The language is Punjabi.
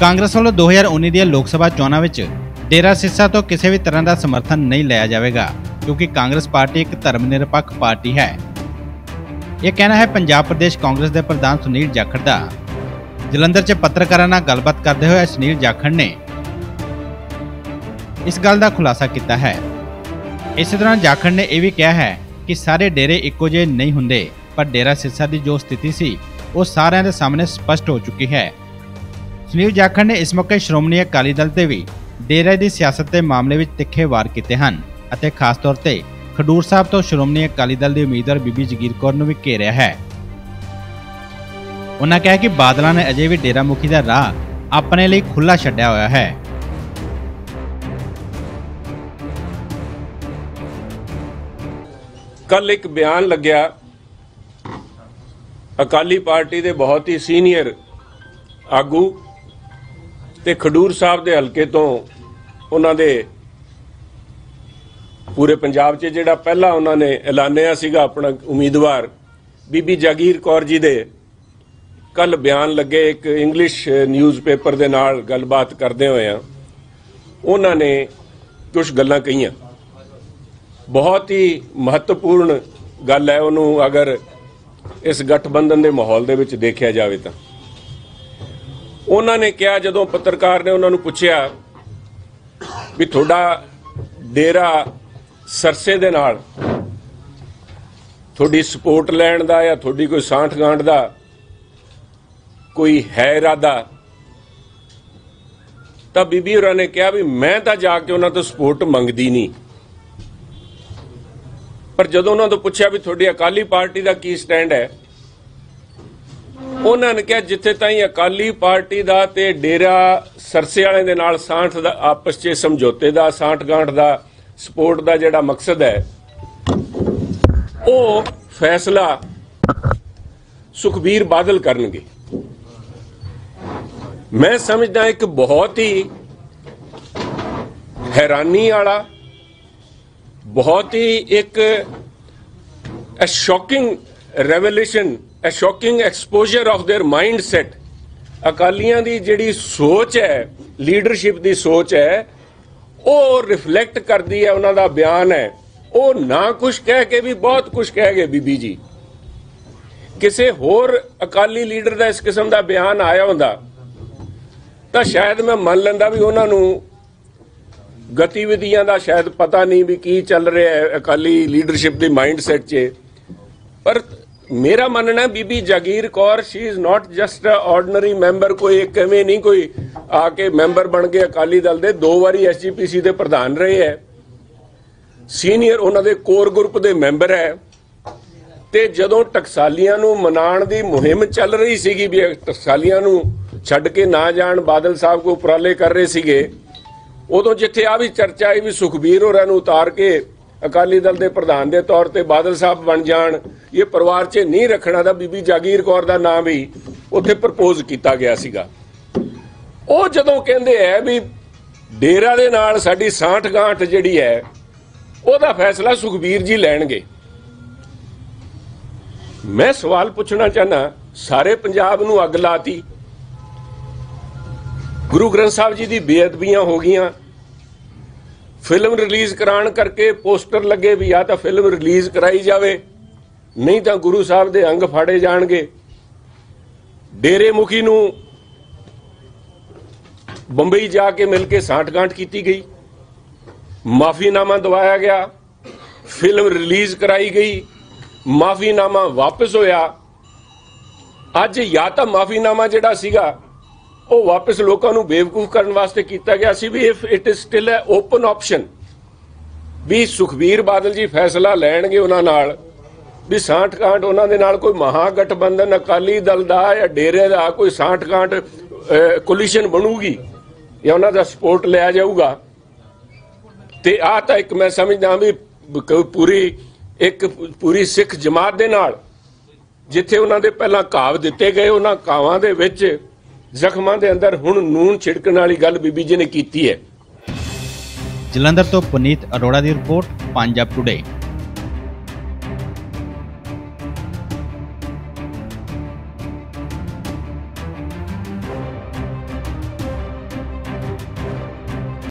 ਕਾਂਗਰਸ ਵੱਲੋਂ 2019 ਦੀਆਂ ਲੋਕ ਸਭਾ ਚੋਣਾਂ ਵਿੱਚ ਡੇਰਾ ਸਿੱਸਾ ਤੋਂ ਕਿਸੇ ਵੀ ਤਰ੍ਹਾਂ ਦਾ ਸਮਰਥਨ ਨਹੀਂ ਲਿਆ ਜਾਵੇਗਾ, ਕਿਉਂਕਿ ਕਾਂਗਰਸ ਪਾਰਟੀ ਇੱਕ ਧਰਮ ਨਿਰਪੱਖ ਪਾਰਟੀ ਹੈ। ਇਹ ਕਹਿਣਾ ਹੈ ਪੰਜਾਬ ਪ੍ਰਦੇਸ਼ ਕਾਂਗਰਸ ਦੇ ਪ੍ਰਧਾਨ ਸੁਨੀਲ ਜਾਖੜ ਦਾ। ਜਲੰਧਰ 'ਚ ਪੱਤਰਕਾਰਾਂ ਨਾਲ ਗੱਲਬਾਤ ਕਰਦੇ ਹੋਏ ਸੁਨੀਲ ਜਾਖੜ ਨੇ ਇਸ ਗੱਲ ਦਾ ਖੁਲਾਸਾ ਕੀਤਾ ਹੈ। ਇਸੇ ਤਰ੍ਹਾਂ ਜਾਖੜ ਨੇ ਇਹ ਵੀ ਕਿਹਾ ਹੈ ਕਿ ਸਾਰੇ ਡੇਰੇ ਇੱਕੋ ਜਿਹੇ ਨਹੀਂ ਹੁੰਦੇ, ਪਰ ਡੇਰਾ ਸਿਰਸਾ ਦੀ ਜੋ ਸਥਿਤੀ ਸੀ, ਉਹ ਸਾਰਿਆਂ ਦੇ ਸਾਹਮਣੇ ਸਪਸ਼ਟ ਹੋ ਚੁੱਕੀ ਹੈ। ਸੁਨੀਲ ਜਾਖੜ ਨੇ ਇਸ ਮੌਕੇ ਸ਼੍ਰੋਮਣੀ ਅਕਾਲੀ ਦਲ ਤੇ ਵੀ ਡੇਰੇ ਦੀ ਸਿਆਸਤ ਦੇ ਮਾਮਲੇ ਵਿੱਚ ਤਿੱਖੇ ਵਾਰ ਕੀਤੇ ਹਨ ਅਤੇ ਖਾਸ ਤੌਰ ਤੇ ਖਡੂਰ ਸਾਹਿਬ ਤੋਂ ਸ਼੍ਰੋਮਣੀ ਅਕਾਲੀ ਦਲ ਦੀ ਉਮੀਦਵਾਰ ਬੀਬੀ ਜਗੀਰ ਕੌਰ ਨੂੰ ਵੀ ਘੇਰਿਆ ਹੈ ਉਹਨਾਂ ਕਿਹਾ ਕਿ ਬਾਦਲਾਂ ਨੇ ਅਜੇ ਵੀ ਡੇਰਾ ਮੁਖੀ ਦਾ ਰਾਹ ਆਪਣੇ ਲਈ ਖੁੱਲਾ ਛੱਡਿਆ ਹੋਇਆ ਹੈ ਕੱਲ ਇੱਕ ਬਿਆਨ ਲੱਗਿਆ ਅਕਾਲੀ ਪਾਰਟੀ ਦੇ ਬਹੁਤ ਹੀ ਸੀਨੀਅਰ ਆਗੂ ਤੇ ਖਡੂਰ ਸਾਹਿਬ ਦੇ ਹਲਕੇ ਤੋਂ ਉਹਨਾਂ ਦੇ ਪੂਰੇ ਪੰਜਾਬ 'ਚ ਜਿਹੜਾ ਪਹਿਲਾ ਉਹਨਾਂ ਨੇ ਐਲਾਨਿਆ ਸੀਗਾ ਆਪਣਾ ਉਮੀਦਵਾਰ, ਬੀਬੀ ਜਾਗੀਰ ਕੌਰ ਜੀ ਦੇ ਕੱਲ ਬਿਆਨ ਲੱਗੇ ਇੱਕ ਇੰਗਲਿਸ਼ ਨਿਊਜ਼ਪੇਪਰ ਦੇ ਨਾਲ ਗੱਲਬਾਤ ਕਰਦੇ ਹੋਏ ਆ। ਉਹਨਾਂ ਨੇ ਕੁਝ ਗੱਲਾਂ ਕਹੀਆਂ। ਬਹੁਤ ਹੀ ਮਹੱਤਵਪੂਰਨ ਗੱਲ ਹੈ ਉਹਨੂੰ ਅਗਰ ਇਸ ਗਠਬੰਧਨ ਦੇ ਮਾਹੌਲ ਦੇ ਵਿੱਚ ਦੇਖਿਆ ਜਾਵੇ ਤਾਂ। ਉਹਨਾਂ ਨੇ ਕਿਹਾ, ਜਦੋਂ ਪੱਤਰਕਾਰ ਨੇ ਉਹਨਾਂ ਨੂੰ ਪੁੱਛਿਆ ਵੀ ਤੁਹਾਡਾ ਡੇਰਾ ਸਰਸੇ ਦੇ ਨਾਲ ਤੁਹਾਡੀ ਸਪੋਰਟ ਲੈਣ ਦਾ ਜਾਂ ਤੁਹਾਡੀ ਕੋਈ ਸਾਂਠ ਗਾਂਠ ਦਾ ਕੋਈ ਹੈ ਇਰਾਦਾ, ਤਾਂ ਬੀਬੀ ਹੋਰਾਂ ਨੇ ਕਿਹਾ ਵੀ ਮੈਂ ਤਾਂ ਜਾ ਕੇ ਉਹਨਾਂ ਤੋਂ ਸਪੋਰਟ ਮੰਗਦੀ ਨਹੀਂ। ਪਰ ਜਦੋਂ ਉਹਨਾਂ ਤੋਂ ਪੁੱਛਿਆ ਵੀ ਤੁਹਾਡੀ ਅਕਾਲੀ ਪਾਰਟੀ ਦਾ ਕੀ ਸਟੈਂਡ ਹੈ ਉਹਨਾਂ ਨੇ ਕਿਹਾ, ਜਿੱਥੇ ਤਾਈਂ ਅਕਾਲੀ ਪਾਰਟੀ ਦਾ ਤੇ ਡੇਰਾ ਸਰਸੇ ਵਾਲੇ ਦੇ ਨਾਲ ਸਾਂਠ ਦਾ, ਆਪਸ 'ਚ ਸਮਝੌਤੇ ਦਾ, ਸਾਂਠ ਗਾਂਠ ਦਾ ਸਪੋਰਟ ਦਾ ਜਿਹੜਾ ਮਕਸਦ ਹੈ, ਉਹ ਫੈਸਲਾ ਸੁਖਬੀਰ ਬਾਦਲ ਕਰਨਗੇ। ਮੈਂ ਸਮਝਦਾ ਇੱਕ ਬਹੁਤ ਹੀ ਹੈਰਾਨੀ ਵਾਲਾ, ਬਹੁਤ ਹੀ ਇੱਕ a shocking a shocking exposure of their mindset. ਅਕਾਲੀਆਂ ਦੀ ਜਿਹੜੀ ਸੋਚ ਹੈ ਲੀਡਰਸ਼ਿਪ ਦੀ ਸੋਚ ਹੈ, ਉਹ ਰਿਫਲੈਕਟ ਕਰਦੀ ਹੈ ਉਹਨਾਂ ਦਾ ਬਿਆਨ ਹੈ। ਉਹ ਨਾ ਕੁਝ ਕਹਿ ਕੇ ਵੀ ਬਹੁਤ ਕੁਝ ਕਹਿ ਗਏ ਬੀਬੀ ਜੀ। ਕਿਸੇ ਹੋਰ ਅਕਾਲੀ ਲੀਡਰ ਦਾ ਇਸ ਕਿਸਮ ਦਾ ਬਿਆਨ ਆਇਆ ਹੁੰਦਾ, ਤਾਂ ਸ਼ਾਇਦ ਮੈਂ ਮੰਨ ਲੈਂਦਾ ਵੀ ਉਹਨਾਂ ਨੂੰ ਗਤੀਵਿਧੀਆਂ ਦਾ ਸ਼ਾਇਦ ਪਤਾ ਨਹੀਂ ਵੀ ਕੀ ਚੱਲ ਰਿਹਾ ਹੈ ਅਕਾਲੀ ਲੀਡਰਸ਼ਿਪ ਦੇ ਮਾਈਂਡਸੈਟ 'ਚ। ਪਰ ਮੇਰਾ ਮੰਨਣਾ Bibi Jagir Kaur she is not just a ordinary member ਕੋਈ ਇੱਕ ਐਵੇਂ ਨਹੀਂ, ਕੋਈ ਆ ਕੇ ਮੈਂਬਰ ਬਣ ਕੇ ਅਕਾਲੀ ਦਲ ਦੇ ਦੋ ਵਾਰੀ ਐਸਜੀਪੀਸੀ ਦੇ ਪ੍ਰਧਾਨ ਰਹੇ ਹੈ। ਸੀਨੀਅਰ ਉਹਨਾਂ ਦੇ ਕੋਰ ਗਰੁੱਪ ਦੇ ਮੈਂਬਰ ਹੈ। ਤੇ ਜਦੋਂ ਟਕਸਾਲੀਆਂ ਨੂੰ ਮਨਾਉਣ ਦੀ ਮੁਹਿੰਮ ਚੱਲ ਰਹੀ ਸੀਗੀ ਵੀ ਟਕਸਾਲੀਆਂ ਨੂੰ ਛੱਡ ਕੇ ਨਾ ਜਾਣ, ਬਾਦਲ ਸਾਹਿਬ ਕੋ ਉਪਰਾਲੇ ਕਰ ਰਹੇ ਸੀਗੇ, ਉਦੋਂ ਜਿੱਥੇ ਆ ਵੀ ਚਰਚਾ ਆਈ ਵੀ ਸੁਖਬੀਰ ਹੋਰਾਂ ਨੂੰ ਉਤਾਰ ਕੇ ਅਕਾਲੀ ਦਲ ਦੇ ਪ੍ਰਧਾਨ ਦੇ ਤੌਰ ਤੇ ਬਾਦਲ ਸਾਹਿਬ ਬਣ ਜਾਣ, ਇਹ ਪਰਿਵਾਰ 'ਚ ਨਹੀਂ ਰੱਖਣਾ ਦਾ ਬੀਬੀ ਜਾਗੀਰ ਕੌਰ ਦਾ ਨਾਮ ਵੀ ਉੱਥੇ ਪ੍ਰਪੋਜ਼ ਕੀਤਾ ਗਿਆ ਸੀਗਾ। ਉਹ ਜਦੋਂ ਕਹਿੰਦੇ ਐ ਵੀ ਡੇਰਾ ਦੇ ਨਾਲ ਸਾਡੀ ਸਾਂਠ ਗਾਂਠ ਜਿਹੜੀ ਹੈ ਉਹਦਾ ਫੈਸਲਾ ਸੁਖਬੀਰ ਜੀ ਲੈਣਗੇ। ਮੈਂ ਸਵਾਲ ਪੁੱਛਣਾ ਚਾਹਨਾ, ਸਾਰੇ ਪੰਜਾਬ ਨੂੰ ਅੱਗ ਲਾਤੀ। ਗੁਰੂ ਗ੍ਰੰਥ ਸਾਹਿਬ ਜੀ ਦੀ ਬੇਅਦਬੀਆਂ ਹੋ ਗਈਆਂ ਫਿਲਮ ਰਿਲੀਜ਼ ਕਰਾਉਣ ਕਰਕੇ ਪੋਸਟਰ ਲੱਗੇ ਵੀ ਆ ਤਾਂ ਫਿਲਮ ਰਿਲੀਜ਼ ਕਰਾਈ ਜਾਵੇ, ਨਹੀਂ ਤਾਂ ਗੁਰੂ ਸਾਹਿਬ ਦੇ ਅੰਗ ਫਾੜੇ ਜਾਣਗੇ। ਡੇਰੇ ਮੁਖੀ ਨੂੰ ਬੰਬਈ ਜਾ ਕੇ ਮਿਲ ਕੇ ਸਾਂਠਗਾਂਠ ਕੀਤੀ ਗਈ। ਮਾਫੀਨਾਮਾ ਦਵਾਇਆ ਗਿਆ। ਫਿਲਮ ਰਿਲੀਜ਼ ਕਰਾਈ ਗਈ। ਮਾਫੀਨਾਮਾ ਵਾਪਸ ਹੋਇਆ। ਅੱਜ ਜਾਂ ਤਾਂ ਮਾਫੀਨਾਮਾ ਜਿਹੜਾ ਸੀਗਾ ਉਹ ਵਾਪਸ ਲੋਕਾਂ ਨੂੰ ਬੇਵਕੂਫ ਕਰਨ ਵਾਸਤੇ ਕੀਤਾ ਗਿਆ ਸੀ ਵੀ if it is still a open option ਵੀ ਸੁਖਬੀਰ ਬਾਦਲ ਜੀ ਫੈਸਲਾ ਲੈਣਗੇ ਉਹਨਾਂ ਨਾਲ, ਵੀ ਸਾਂਠ ਕਾਂਟ ਉਹਨਾਂ ਦੇ ਨਾਲ ਕੋਈ ਮਹਾ ਗਠਬੰਧਨ ਅਕਾਲੀ ਦਲ ਦਾ ਜਾਂ ਡੇਰੇ ਦਾ ਕੋਈ ਸਾਂਠ ਕਾਂਟ ਕੋਲੀਸ਼ਨ ਬਣੂਗੀ ਜਾਂ ਉਹਨਾਂ ਦਾ ਸਪੋਰਟ ਲਿਆ ਜਾਊਗਾ। ਤੇ ਆ ਤਾਂ ਇੱਕ ਮੈਂ ਸਮਝਦਾ ਵੀ ਪੂਰੀ, ਇੱਕ ਪੂਰੀ ਸਿੱਖ ਜਮਾਤ ਦੇ ਨਾਲ, ਜਿੱਥੇ ਉਹਨਾਂ ਦੇ ਪਹਿਲਾਂ ਕਾਵ ਦਿੱਤੇ ਗਏ, ਉਹਨਾਂ ਕਾਵਾਂ ਦੇ ਵਿੱਚ ਜ਼ਖਮਾਂ ਦੇ ਅੰਦਰ ਹੁਣ ਨੂਨ ਛਿੜਕਣ ਵਾਲੀ ਗੱਲ ਬੀਬੀ ਜੀ ਨੇ ਕੀਤੀ ਹੈ। ਜਲੰਧਰ ਤੋਂ ਪੁਨੀਤ ਅਰੋੜਾ ਦੀ ਰਿਪੋਰਟ, ਪੰਜਾਬ ਟੁਡੇ